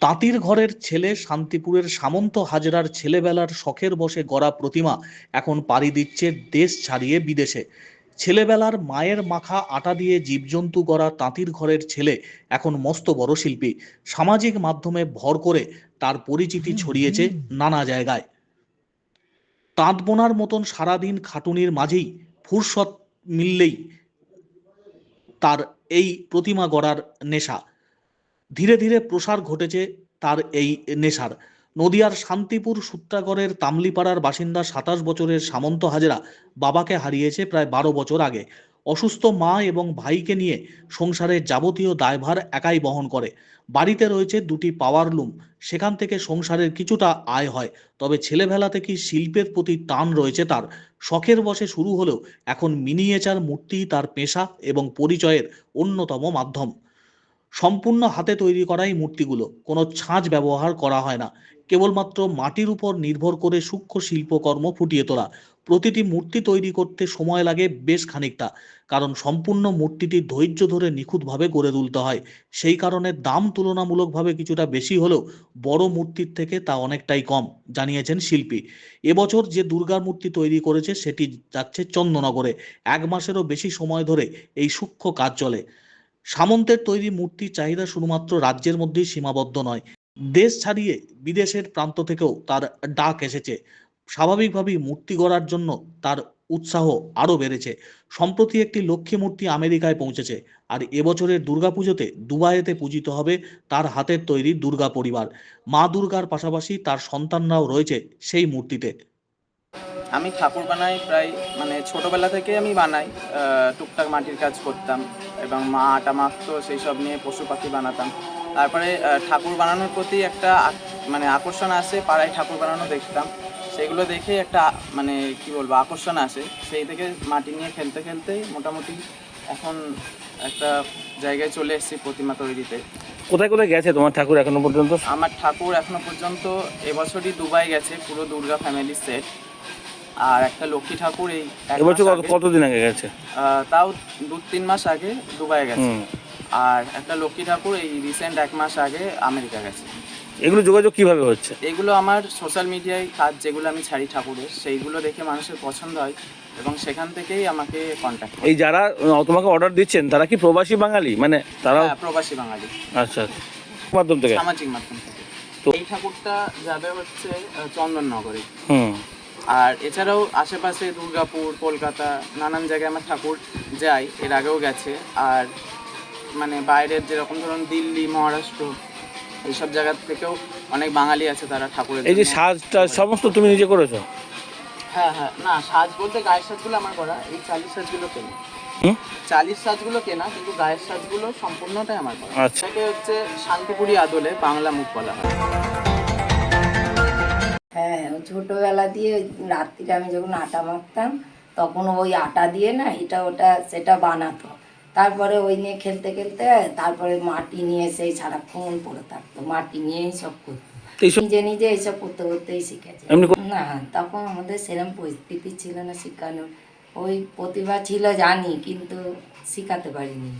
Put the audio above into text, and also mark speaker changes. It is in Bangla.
Speaker 1: তাঁতির ঘরের ছেলে শান্তিপুরের সামন্ত হাজরার ছেলেবেলার শখের বসে গড়া প্রতিমা এখন পাড়ি দিচ্ছে দেশ ছাড়িয়ে বিদেশে। ছেলেবেলার মায়ের মাখা আটা দিয়ে জীবজন্তু গড়া তাঁতির ঘরের ছেলে এখন মস্ত বড় শিল্পী। সামাজিক মাধ্যমে ভর করে তার পরিচিতি ছড়িয়েছে নানা জায়গায়। তাঁত বোনার মতন সারাদিন খাটুনির মাঝেই ফুরসত মিললেই তার এই প্রতিমা গড়ার নেশা। ধীরে ধীরে প্রসার ঘটেছে তার এই নেশার। নদিয়ার শান্তিপুর সূত্রাগড়ের তামলিপাড়ার বাসিন্দা সাতাশ বছরের সামন্ত হাজরা বাবাকে হারিয়েছে প্রায় বারো বছর আগে। অসুস্থ মা এবং ভাইকে নিয়ে সংসারের যাবতীয় দায়ভার একাই বহন করে। বাড়িতে রয়েছে দুটি পাওয়ার লুম। সেখান থেকে সংসারের কিছুটা আয় হয়। তবে ছেলেবেলা থেকেই শিল্পের প্রতি টান রয়েছে তার? শখের বসে শুরু হলেও এখন মিনিয়েচার, মূর্তি, তার পেশা এবং পরিচয়ের অন্যতম মাধ্যম। সম্পূর্ণ হাতে তৈরি করাই মূর্তিগুলো। কোনো ছাঁচ ব্যবহার করা হয় না। কেবলমাত্র মাটির উপর নির্ভর করে সূক্ষ্ম শিল্পকর্ম ফুটিয়ে তোলা। প্রতিটি মূর্তি তৈরি করতে সময় লাগে বেশ খানিকটা। কারণ সম্পূর্ণ মূর্তিটি ধৈর্য ধরে নিখুঁতভাবে গড়ে তুলতে হয়। সেই কারণে দাম তুলনামূলকভাবে কিছুটা বেশি হলেও বড় মূর্তির থেকে তা অনেকটাই কম, জানিয়েছেন শিল্পী। এবছর যে দুর্গার মূর্তি তৈরি করেছে, সেটি যাচ্ছে চন্দননগরে। এক মাসেরও বেশি সময় ধরে এই সূক্ষ্ম কাজ চলে। সামন্তের তৈরি মূর্তির চাহিদা শুধুমাত্র রাজ্যের মধ্যেই সীমাবদ্ধ নয়, দেশ ছাড়িয়ে বিদেশের প্রান্ত থেকেও তার ডাক এসেছে। স্বাভাবিকভাবেই মূর্তি গড়ার জন্য তার উৎসাহ আরও বেড়েছে। সম্প্রতি একটি লক্ষ্মী মূর্তি আমেরিকায় পৌঁছেছে আর এবছরের দুর্গাপুজোতে দুবাইতে পূজিত হবে তার হাতের তৈরি দুর্গা পরিবার। মা দুর্গার পাশাপাশি তার সন্তানরাও রয়েছে সেই মূর্তিতে।
Speaker 2: আমি ঠাকুর বানাই প্রায় মানে ছোটবেলা থেকে আমি বানাই টুকটাক মাটির কাজ করতাম এবং মা আটা মাখতো সেই সব নিয়ে পশু পাখি বানাতাম। তারপরে ঠাকুর বানানোর প্রতি একটা মানে আকর্ষণ আসে পাড়ায় ঠাকুর বানানো দেখতাম। সেগুলো দেখে একটা মানে কি বলব আকর্ষণ আসে। সেই থেকে মাটি নিয়ে খেলতে খেলতেই মোটামুটি এখন একটা জায়গায় চলে এসেছি প্রতিমা তৈরিতে।
Speaker 3: কোথায় কোথায় গেছে তোমার ঠাকুর এখনও পর্যন্ত?
Speaker 2: আমার ঠাকুর এখনও পর্যন্ত এবছরই দুবাই গেছে পুরো দুর্গা ফ্যামিলি সেট আর একটা লক্ষ্মী ঠাকুর এই এক
Speaker 3: এবছর
Speaker 2: মাস
Speaker 3: কত
Speaker 2: আগে,
Speaker 3: কতদিন আগে গেছে?
Speaker 2: আহ, তাও দু তিন মাস আগে দুবাই গেছে।
Speaker 3: হুম।
Speaker 2: আর একটা লক্ষ্মী ঠাকুর এই রিসেন্ট এক মাস আগে আমেরিকা গেছে।
Speaker 3: এগুলো যোগাযোগ কীভাবে হচ্ছে?
Speaker 2: এগুলো আমার সোশ্যাল মিডিয়ায় কাজ যেগুলো আমি ছাড়ি ঠাকুরের সেইগুলো দেখে মানুষের পছন্দ হয় এবং সেখান থেকেই আমাকে কন্ট্যাক্ট
Speaker 3: এই যারা আহ, তোমাকে অর্ডার দিচ্ছেন তারা কি প্রবাসী বাঙালি? মানে তারাও
Speaker 2: হ্যাঁ প্রবাসী বাঙালি।
Speaker 3: আচ্ছা আচ্ছা। মাধ্যম থেকে?
Speaker 2: সামাজিক মাধ্যম থেকে।
Speaker 3: তো-
Speaker 2: এই ঠাকুরটা যাবে হচ্ছে আহ, চন্দননগরে।
Speaker 3: হুম।
Speaker 2: আর এছাড়াও আশেপাশে দুর্গাপুর কলকাতা নানান জায়গায় আমার ঠাকুর যাই এর আগেও গেছে। আর মানে বাইরের যেরকম ধরুন দিল্লি মহারাষ্ট্র এইসব জায়গা থেকেও অনেক বাঙালি আছে তারা ঠাকুরের
Speaker 3: এই যে সাজটা সমস্ত তুমি নিজে করেছ?
Speaker 2: হ্যাঁ হ্যাঁ না সাজ বলতে গায়ের সাজগুলো আমার করা এই চালিশ সাজগুলো কেনা। চালিশ সাজগুলো কেনা কিন্তু গায়ের সাজগুলো সম্পূর্ণটাই আমার করা।
Speaker 3: আচ্ছা।
Speaker 2: এটাকে হচ্ছে শান্তিপুরি আদলে বাংলা মুখ বলা হয়।
Speaker 4: হ্যাঁ ওই ছোটবেলা দিয়ে ওই রাত্রিরে আমি যখন আটা মাখতাম তখন ওই আটা দিয়ে না এটা ওটা সেটা বানাতো। তারপরে ওই নিয়ে খেলতে খেলতে তারপরে মাটি নিয়ে সেই সারাক্ষণ পড়ে থাকতো। মাটি নিয়েই সব করতো। নিজে নিজে এইসব করতে করতেই শিখেছে। না তখন আমাদের সেরকম পরিস্থিতি ছিল না শেখানোর। ওই প্রতিভা ছিল জানি কিন্তু শেখাতে পারিনি।